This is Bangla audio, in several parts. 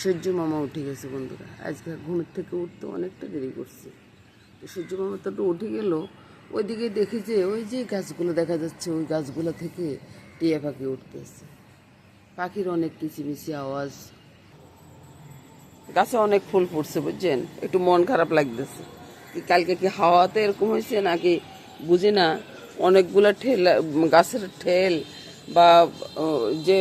সূর্য মামা উঠে গেছে বন্ধুরা। আজকে ঘুমের থেকে উঠতে অনেকটা দেরি করছে। তো সূর্য মামা তো উঠে গেল। ওইদিকে দেখি যে ওই যে গাছগুলো দেখা যাচ্ছে, ওই গাছগুলো থেকে টিয়া পাখি উঠতেছে পাখির অনেক কিচিমিচি আওয়াজ। গাছে অনেক ফুল ফুটছে, বুঝছেন? একটু মন খারাপ লাগতেছে। কি কালকে কি হাওয়াতে এরকম হয়েছে নাকি বুঝি না। অনেকগুলো ঠেল, গাছের ঠেল বা যে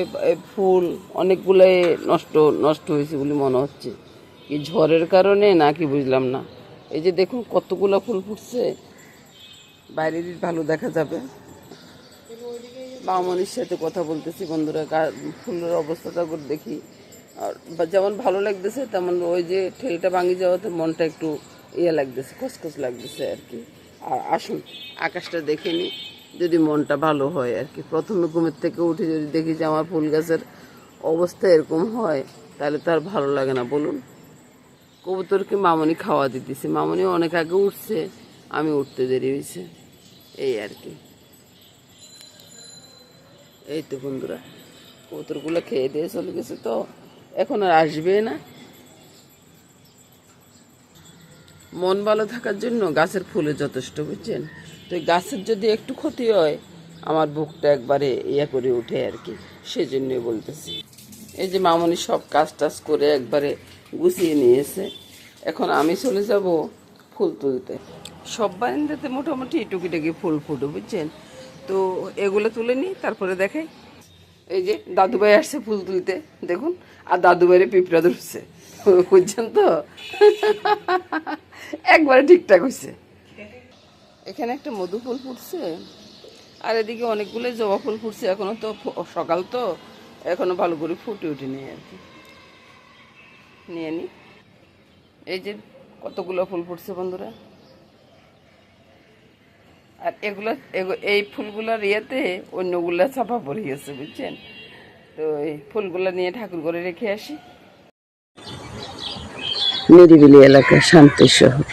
ফুল অনেকগুলো নষ্ট নষ্ট হয়েছে বলে মনে হচ্ছে। কি ঝড়ের কারণে নাকি বুঝলাম না। এই যে দেখুন কতগুলো ফুল ফুটছে। বাইরে দিয়ে ভালো দেখা যাবে। মামনির সাথে কথা বলতেছি বন্ধুরা ফুলের অবস্থাটা করে দেখি। আর যেমন ভালো লাগতেছে, তেমন ওই যে ঠেলটা ভাঙি যাওয়াতে মনটা একটু ইয়ে লাগতেছে, খসখস লাগতেছে আর কি। আর আসুন, আকাশটা দেখে নি যদি মনটা ভালো হয় আর কি। প্রথমে ঘুমের থেকে উঠে যদি দেখি যে আমার ফুল গাছের অবস্থা এরকম হয়, তাহলে তো আর ভালো লাগে না। বলুন কবুতরকে মামনি খাওয়া দিতেছে? মামনি অনেক আগে উঠছে, আমি উঠতে দেরি হয়েছে। এই আর কি। এই তো বন্ধুরা, কবুতরগুলো খেয়ে দিয়ে চলে গেছে তো, এখন আর আসবে না। মন ভালো থাকার জন্য গাছের ফুলে যথেষ্ট বুঝছেন। তো গাছের যদি একটু ক্ষতি হয়, আমার বুকটা একবারে ইয়ে করে উঠে আর কি। সেজন্যই বলতেছি। এই যে মামনি সব কাজ টাজ করে একবারে গুছিয়ে নিয়েছে। এখন আমি চলে যাব ফুল তুলতে। সব বারান্দাতে মোটামুটি টুকিটাকি ফুল ফুটো বুঝছেন? তো এগুলো তুলে নিই, তারপরে দেখাই। এই যে দাদুভাই আসছে ফুল তুলতে, দেখুন। আর দাদুভাইয়ের পিঁপড়া ধরছে। বুঝছেন তো? একবারে ঠিকঠাক হয়েছে এখানে একটা মধু ফুল ফুটছে, আর এদিকে অনেকগুলো জবা ফুল ফুটছে। এখনও তো সকাল তো, এখনও ভালো করে ফুটে উঠেনি আর কি। নিয়ে নি। এই যে কতগুলো ফুল ফুটছে বন্ধুরা। আর এগুলো এই ফুলগুলোর ইয়েতে অন্যগুলো চাপা পড়ে গেছে, বুঝছেন? তো এই ফুলগুলো নিয়ে ঠাকুর করে রেখে আসি। নিরিবিলি এলাকা, শান্তি শহর।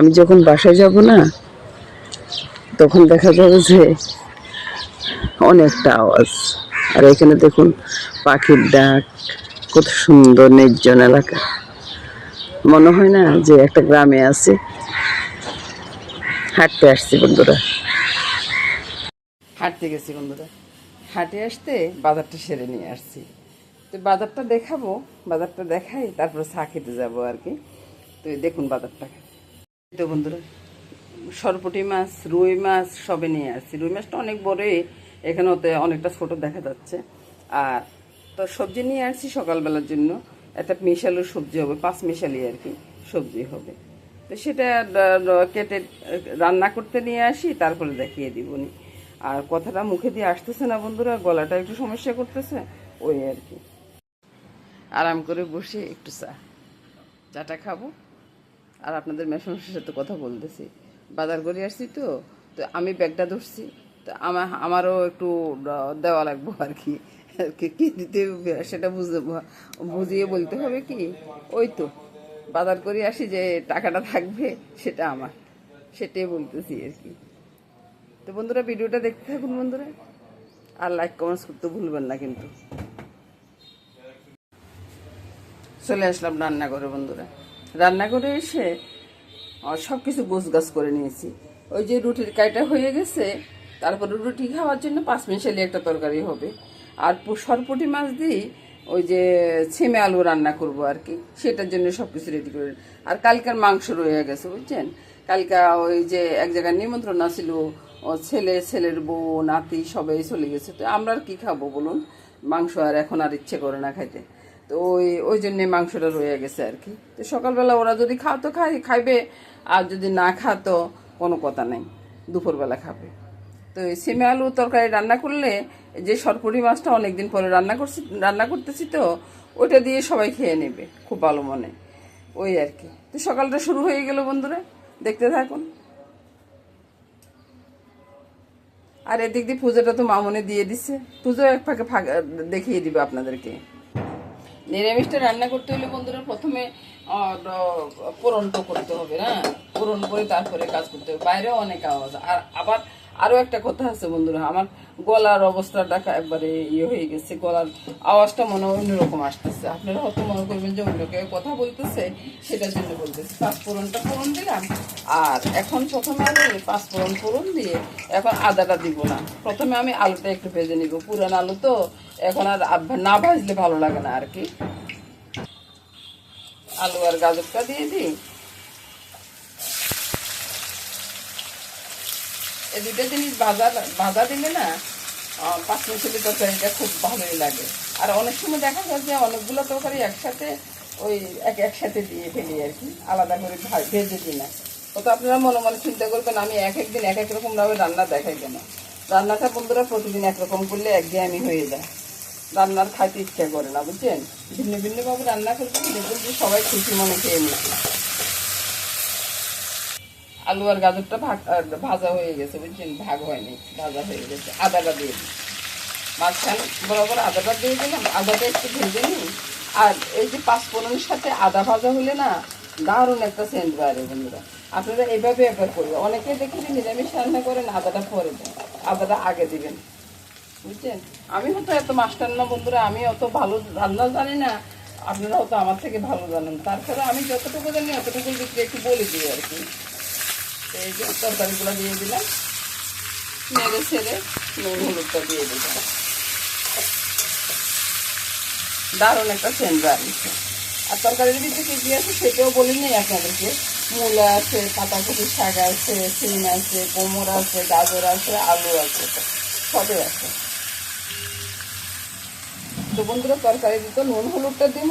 আমি যখন বাসায় যাব না, তখন দেখা যাবে যে অনেকটা আওয়াজ। আর এখানে দেখুন পাখির ডাক, কত সুন্দর নির্জন এলাকা। মনে হয় না যে একটা গ্রামে আছে। হাঁটতে আসছি বন্ধুরা। হাঁটতে গেছি বন্ধুরা। হাঁটে আসতে বাজারটা সেরে নিয়ে আসছি। তো বাজারটা দেখাবো, বাজারটা দেখাই, তারপরে চা খেতে যাব আর কি। তো দেখুন বাজারটা। তো বন্ধুরা, সরপটি মাছ, রুই মাছ সবে নিয়ে আসছি। রুই মাছটা অনেক বড়ই, এখানে ওতে অনেকটা ছোট দেখা যাচ্ছে। আর তো সবজি নিয়ে আসছি সকালবেলার জন্য। একটা মিশালো সবজি হবে, পাঁচ মিশালি আর কি সবজি হবে। তো সেটা কেটে, রান্না করতে নিয়ে আসি, তারপরে দেখিয়ে দিবনি আর কথাটা মুখে দিয়ে আসতেছে না বন্ধুরা, গলাটা একটু সমস্যা করতেছে, ওই আর কি। আরাম করে বসে একটু চা। চাটা খাব। আর আপনাদের মেশানোর সাথে কথা বলতেছি। বাজার করে আসছি তো তো আমি ব্যাগটা ধরছি, তো আমার আমারও একটু দেওয়া লাগবো আর কি। কি- দিতে সেটা বুঝতে বুঝিয়ে বলতে হবে কি, ওই তো, বাজার করে আসি যে টাকাটা থাকবে সেটা আমার, সেটাই বলতেছি আর কি। তো বন্ধুরা, ভিডিওটা দেখতে থাকুন বন্ধুরা, আর লাইক কমেন্টস করতে ভুলবেন না কিন্তু। চলে আসলাম রান্নাঘরে বন্ধুরা। রান্নাঘরে এসে সব কিছু গোছ গাছ করে নিয়েছি। ওই যে রুটির কাইটা হয়ে গেছে, তারপরে রুটি খাওয়ার জন্য পাঁচ মিনিট মিশালি একটা তরকারি হবে। আর সরপুটি মাছ দিয়ে ওই যে ছেমে আলু রান্না করব আর কি, সেটার জন্য সব কিছু রেডি করে। আর কালকার মাংস রয়ে গেছে, বুঝছেন? কালকা ওই যে এক জায়গায় নিমন্ত্রণ আসছিল ও ছেলে, ছেলের বউ নাতি সবাই চলে গেছে, তো আমরা আর কী খাব বলুন? মাংস আর এখন আর ইচ্ছে করে না খাইতে। তো ওই ওই জন্যে মাংসটা রয়ে গেছে আর কি। তো সকালবেলা ওরা যদি খাও তো খাই খাইবে। আর যদি না খাতো কোনো কথা নেই, দুপুরবেলা খাবে। তো এই সিমে আলু তরকারি রান্না করলে যে সরপুরি মাছটা অনেকদিন পরে রান্না করছি, রান্না করতেছি তো, ওইটা দিয়ে সবাই খেয়ে নেবে, খুব ভালো মনে। ওই আর কি। তো সকালটা শুরু হয়ে গেল বন্ধুরা, দেখতে থাকুন। আর এদিক দিয়ে পুজোটা তো মামনে দিয়ে দিচ্ছে পুজো এক ফাঁকে ফাঁকা দেখিয়ে দিবে আপনাদেরকে। নিরামিষটা রান্না করতে হলে বন্ধুরা প্রথমে পোড়নটা করতে হবে, না? পোড়ন করে তারপরে কাজ করতে হবে। বাইরেও অনেক আওয়াজ। আর আবার আরও একটা কথা আছে বন্ধুরা, আমার গলার অবস্থাটা একবারে ইয়ে হয়ে গেছে, গলার আওয়াজটা মনে হয় অন্যরকম আসতেছে। আপনারা হয়তো মনে করবেন যে অন্য কেউ কথা বলতেছে, সেটার জন্য বলতেছে। পাঁচ ফোড়নটা ফোড়ন দিলাম, আর এখন প্রথমে আমি পাঁচ ফোড়ন ফোড়ন দিয়ে এখন আদাটা দিব না। প্রথমে আমি আলুটা একটু ভেজে নিব। পুরান আলু তো এখন আর না ভাজলে ভালো লাগে না আর কি। আলু আর গাজরটা দিয়ে দিই। এই দুটো জিনিস ভাজা ভাজা দিলে না পাঁচ মিশালি তরকারিটা খুব ভালোই লাগে। আর অনেক সময় দেখা যায় যে অনেকগুলো তরকারি একসাথে ওই এক একসাথে দিয়ে ফেলি আর কি, আলাদা করে ভেজে দিই না। তো আপনারা মনে মনে চিন্তা করবেন, আমি এক এক দিন এক এক রকমভাবে রান্না দেখাই কেন? রান্নাটা বন্ধুরা প্রতিদিন একরকম করলে একঘেয়েমি হয়ে যায়। রান্নার খাইতে ইচ্ছা করে না, বুঝছেন? ভিন্ন ভিন্নভাবে রান্না করতে যে সবাই খুশি মনে খেয়ে নিচ্ছে। আলু আর গাজরটা ভাগ ভাজা হয়ে গেছে, বুঝছেন? ভাগ হয়নি, ভাজা হয়ে গেছে আদাটা দিয়ে দিই মাঝখানে বরাবর আদাটা দিয়ে দিলাম, আদাটা একটু ভেজে নিই। আর এই যে পাঁচফোড়নের সাথে আদা ভাজা হলে না, দারুণ একটা সেন্ট বাইরে বন্ধুরা। আপনারা এইভাবে একবার করবেন। অনেকে দেখি নিরামিষ রান্না করেন, আদাটা পরে দেন, আদাটা আগে দিবেন। বুঝছেন? আমি হয়তো এত মাস্টার না বন্ধুরা আমি অত ভালো রান্না জানি না। আপনারা হয়তো আমার থেকে ভালো জানেন। তারপরে আমি যতটুকু জানি অতটুকু একটু বলে দিই আর কি। এই যে তরকারিগুলো দিয়ে দিলাম। নেড়ে ছেড়ে নুন, হলুদটা দিয়ে দিলাম। দারুণ একটা সেন্ট বাড়িছে আর তরকারির ভিতরে কী কি আছে সেটাও বলিনি আপনাদেরকে। মূলা আছে, পাতাকপি শাক আছে, সিম আছে, কোমর আছে, গাজর আছে, আলু আছে, সবই আছে। তো বন্ধুরা, তরকারি দিতে, নুন, হলুদটা দিব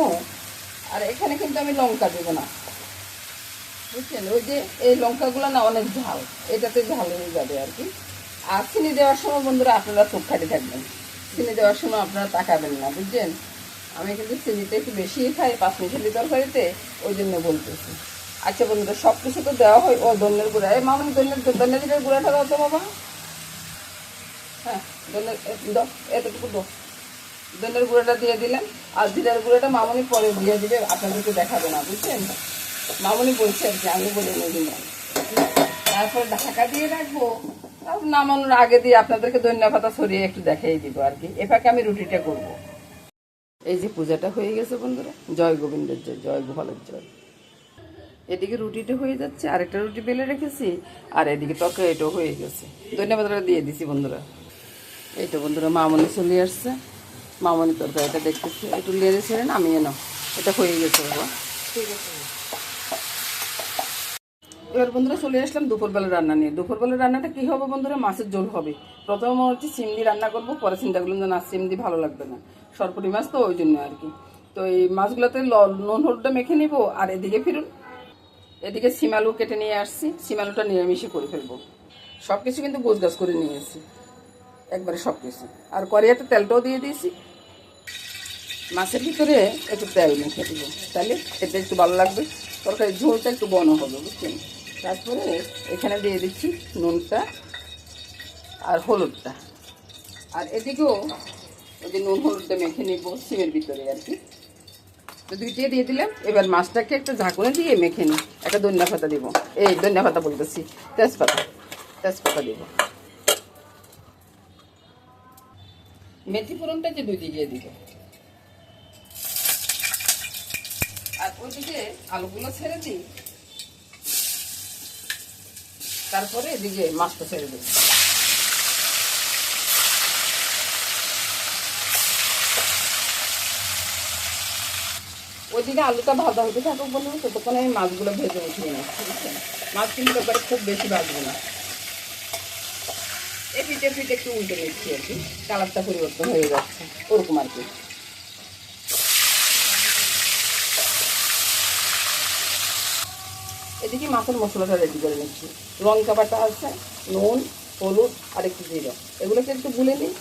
আর এখানে কিন্তু আমি লঙ্কা দেবো না। বুঝছেন? ওই যে এই লঙ্কাগুলো না অনেক ঝাল, এটাতে ঝাল হয়ে যাবে আর কি। আর চিনি দেওয়ার সময় বন্ধুরা আপনারা চোখ খাটি থাকবেন। চিনি দেওয়ার সময় আপনারা তাকাবেন না, বুঝছেন? আমি কিন্তু চিনিটা একটু বেশি খাই পাঁচ মিশালি তরকারিতে, ওই জন্য বলতেছি। আচ্ছা বন্ধুরা সব কিছু তো দেওয়া হয়, ও ধনের গুঁড়া। এই মামনি, ধনের ধনের গুঁড়াটা দাও তো বাবা। হ্যাঁ ধনের এতটুকু দাও। ধনের গুঁড়োটা দিয়ে দিলাম। আর জিরার গুঁড়োটা মামনি পরে দিয়ে দিবে, আপনাদেরকে দেখাবে না, বুঝছেন? মামনি বলছে আর কি, আমি বলে নিয়ে তারপর ঢাকা দিয়ে রাখব। নামানোর আগে দিয়ে আপনাদেরকে ধনিয়া পাতা ছড়িয়ে একটু দেখাই দিব আর কি। এফাকে আমি রুটিটা করব। এই যে পূজাটা হয়ে গেছে বন্ধুরা, জয় গোবিন্দের জয় জয় গোপালের জয়। এদিকে রুটিটা হয়ে যাচ্ছে, আরেকটা রুটি বেলে রেখেছি, আর এদিকে তরকারিটাও হয়ে গেছে। ধন্যবাদ দিয়ে দিছি বন্ধুরা। এই তো বন্ধুরা, মামনি চলে আসছে। মামনি তরকারিটা দেখতেছি, একটু লেড়ে ছেড়ে নামিয়ে নাও এটা হয়ে গেছে বাবা। ঠিক আছে এবার বন্ধুরা চলে আসলাম দুপুরবেলা রান্না নিয়ে। দুপুরবেলা রান্নাটা কী হবে বন্ধুরা? মাছের ঝোল হবে। প্রথমে হচ্ছে সিম দিয়ে রান্না করব, পরে চিন্তা করলাম যে না, সিম দিয়ে ভালো লাগবে না। সরপুরি মাছ তো ওই জন্য আর কি। তো এই মাছগুলোতে নুন হলুদটা মেখে নিব, আর এদিকে ফিরুন। এদিকে সিমালু কেটে নিয়ে আসছি। সিমালুটা নিরামিষে করে ফেলব। সব কিছু কিন্তু গোছ গাছ করে নিয়ে এসেছি। একবারে সব কিছু আর করিয়াতে তেলটাও দিয়ে দিয়েছি। মাছের ভিতরে একটু তেল মেখে দিব। তাহলে এটা একটু ভালো লাগবে। তরকারি ঝোলটা একটু বন হবে, বুঝছেন? তারপরে এখানে দিয়ে দিচ্ছি নুনটা আর হলুদটা। আর এদিকেও ওই যে নুন হলুদটা মেখে নিব সিমের ভিতরে আর কি। তো দুইটাই দিয়ে দিলাম। এবার মাছটাকে একটা ঝাঁকুনে দিয়ে মেখে নিই। একটা ধনিয়া পাতা দিব। এই ধনিয়া পাতা বলতেছি, তেজপাতা। তেজপাতা দিব। মেথি ফোড়নটা যে দুই দিয়ে দিব। ওইদিকে আলুগুলো ছেড়ে দিই। তারপরে এদিকে মাছটা ছেড়ে দিই। ওইদিকে আলুটা ভাজা হতে থাকুক বলুন, ততক্ষণ আমি মাছগুলো ভেজে নিচ্ছি বুঝছেন মাছ কিন্তু একবারে খুব বেশি ভাজবো না। এই পিঠে পিঠে একটু উল্টে নিচ্ছি আর কি, কালারটা পরিবর্তন হয়ে যাচ্ছে, ওরকম আর কি। এদিকে মাছের মশলাটা রেডি করে নিচ্ছি। লঙ্কা বাটা আছে, নুন, হলুদ, আর একটু জিরো। এগুলোকে একটু গুলে নিই।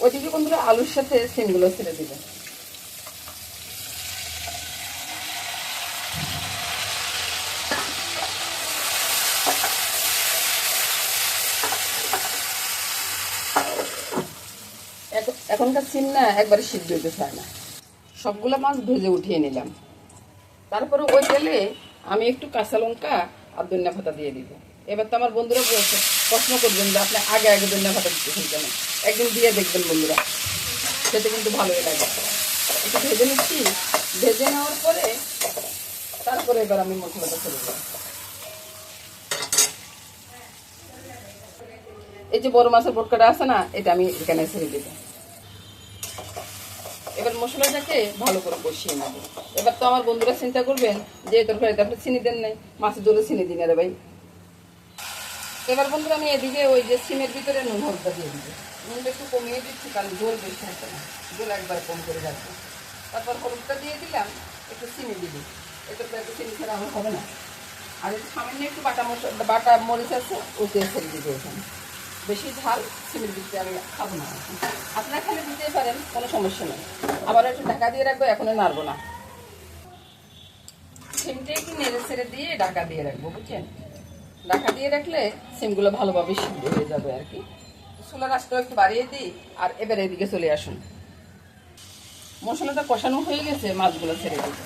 ওইদিকে বন্ধুরা আলুর সাথে সিমগুলো ছেড়ে দিবে। এখন- এখনকার সিম না একবারে সিদ্ধ হইতে চায় না। সবগুলো মাছ ভেজে উঠিয়ে নিলাম। তারপরে ওই তেলে আমি একটু কাঁচা লঙ্কা আর ধনিয়া পাতা দিয়ে দিব। এবার তো আমার বন্ধুরা বলছে, প্রশ্ন করবেন যে আপনি আগে আগে ধনিয়া পাতা দিতেছেন কেন? একদিন দিয়ে দেখবেন বন্ধুরা। খেতে কিন্তু ভালোই লাগে। একটু ভেজে নিচ্ছি। ভেজে নেওয়ার পরে তারপরে এবার আমি মশলাটা ছেড়ে দেবো। এই যে বড় মাছের বোটকাটা আছে না, এটা আমি এখানে ছেড়ে দেব। এবার মশলাটাকে ভালো করে কষিয়ে নেব। এবার তো আমার বন্ধুরা চিন্তা করবেন যে তরকারিতে আপনি চিনি দেন নাই, মাছের জলে চিনি দিন রে ভাই। এবার বন্ধুরা আমি এদিকে ওই যে সিমের ভিতরে নুন, হলুদটা দিয়ে দিব। নুনটা একটু কমিয়ে দিচ্ছি, কারণ জল বেশি থাকবে না। জল একবার কম করে রাখব। তারপর হলুদটা দিয়ে দিলাম, একটু চিনি দিবি। এটা তো একটু চিনি ছাড়া আমার হবে না। আর সামান্য একটু বাটা মশলা বাটা মরিচ আছে ওইটা ছেড়ে দিবে ওখানে বেশি ঝাল সিমের দিতে আমি খাব না। আপনারা খালি দিতেই পারেন, কোনো সমস্যা নেই। আবার একটু ঢাকা দিয়ে রাখব এখনও নাড়বো না। সিমটা একটু নেড়ে ছেড়ে দিয়ে ঢাকা দিয়ে রাখব, বুঝছেন? ঢাকা দিয়ে রাখলে সিমগুলো ভালোভাবে সিদ্ধ হয়ে যাবে আর কি। চুলার আঁচটাও একটু বাড়িয়ে দিই, আর এবার এদিকে চলে আসুন। মশলাটা কষানো হয়ে গেছে, মাছগুলো ছেড়ে দিতে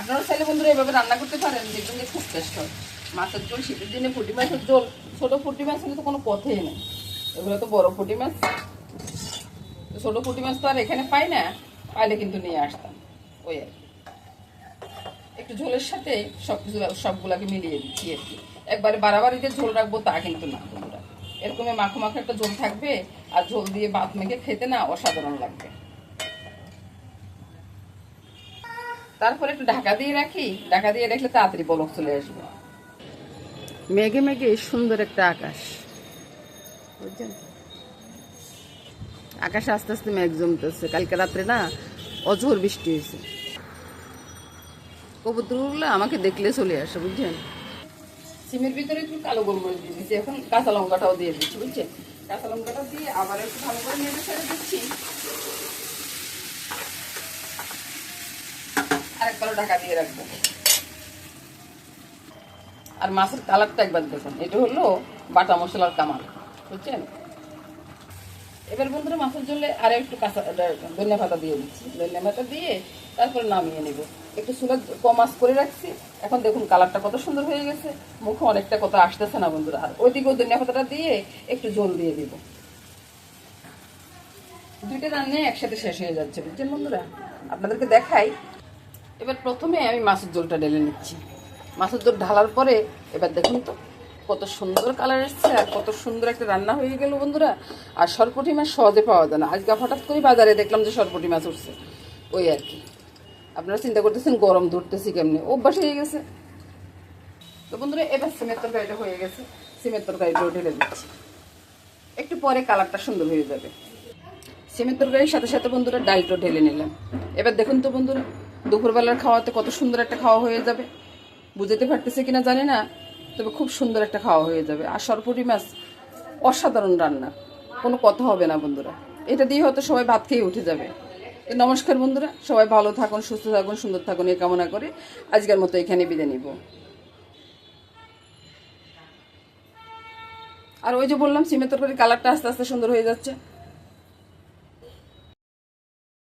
আপনারা চাইলে বন্ধুরা এভাবে রান্না করতে পারেন, দেখবেন যে খুব টেস্ট হয়। মাছের ঝোল, শীতের দিনে ফুটি মাছের ঝোল, ছোটো ফুটি মাছ হলে তো কোনো পথেই নেই। এগুলো তো বড় ফুটি মাছ। ছোটো ফুটি মাছ তো আর এখানে পাই না, পাইলে কিন্তু নিয়ে আসতাম। ওই আর একটু ঝোলের সাথে সব কিছু সবগুলাকে মিলিয়ে দিচ্ছি আর কি। একবারে বাড়াবাড়িতে ঝোল রাখব তা কিন্তু না বন্ধুরা। এরকমই মাখো মাখো একটা ঝোল থাকবে, আর ঝোল দিয়ে ভাত মেখে খেতে না অসাধারণ লাগবে। তারপরে একটু ঢাকা দিয়ে রাখি। ঢাকা দিয়ে রাখলে তাড়াতাড়ি বলক চলে আসবে। মেঘে মেঘে সুন্দর একটা আকাশ। বুঝছেন? আকাশে আস্তে আস্তে মেঘ জমতেছে। কালকে রাত্রে না অঝোর বৃষ্টি হয়েছে। কবুতরগুলো আমাকে দেখলে চলে আসে, বুঝছেন? সিমের ভিতরে একটু কালো গোলমরিচ দিয়ে দিচ্ছি এখন কাঁচা লঙ্কাটাও দিয়ে দিচ্ছি, বুঝছেন? কাঁচা লঙ্কাটা দিয়ে আবার একটু ভালো করে নেড়ে ছেড়ে দিচ্ছি। আরেকবারও ঢাকা দিয়ে রাখব। আর মাছের কালারটা একবার দেখুন। এটা হলো বাটা মশলার কামাল, বুঝছেন? এবার বন্ধুরা, মাছের জলে আরও একটু কাঁচা ধনিয়া পাতা দিয়ে দিচ্ছি। ধনিয়া পাতা দিয়ে তারপরে নামিয়ে নেব। একটু চুলা কম আঁচ করে রাখছি। এখন দেখুন কালারটা কত সুন্দর হয়ে গেছে। মুখে অনেকটা কথা আসতেছে না বন্ধুরা। আর ওইদিকে ধনিয়া পাতাটা দিয়ে একটু জল দিয়ে দিব। দুইটা রান্না একসাথে শেষ হয়ে যাচ্ছে, বুঝছেন বন্ধুরা? আপনাদেরকে দেখাই। এবার প্রথমে আমি মাছের ঝোলটা ঢেলে নিচ্ছি। মাছের ঝোল ঢালার পরে, এবার দেখুন তো, কত সুন্দর কালার এসছে আর কত সুন্দর একটা রান্না হয়ে গেল বন্ধুরা। আর সরপটি মাছ সহজে পাওয়া যায় না। আজকে হঠাৎ করে বাজারে দেখলাম যে সরপটি মাছ উঠছে। ওই আর কি। আপনারা চিন্তা করতেছেন, গরম ধরতেছি কেমনি? অভ্যাস হয়ে গেছে। তো বন্ধুরা, এবার সিমের তরকারিটা হয়ে গেছে। সিমের তরকারিটাও ঢেলে দিচ্ছি। একটু পরে কালারটা সুন্দর হয়ে যাবে। সিমের তরকারির সাথে সাথে বন্ধুরা ডালটাও ঢেলে নিলাম। এবার দেখুন তো বন্ধুরা, দুপুরবেলার খাওয়াতে কত সুন্দর একটা খাওয়া হয়ে যাবে। বুঝতে পারতেছে কিনা জানি না, তবে খুব সুন্দর একটা খাওয়া হয়ে যাবে। আর সরপুরি মাছ অসাধারণ রান্না। কোনো কথা হবে না বন্ধুরা। এটা দিয়ে হয়তো সবাই ভাত খেয়ে উঠে যাবে। নমস্কার বন্ধুরা, সবাই ভালো থাকুন, সুস্থ থাকুন, সুন্দর থাকুন, এই কামনা করে আজকের মতো এখানে বিদায় নিব। আর ওই যে বললাম, সিমের তরকারি কালারটা আস্তে আস্তে সুন্দর হয়ে যাচ্ছে।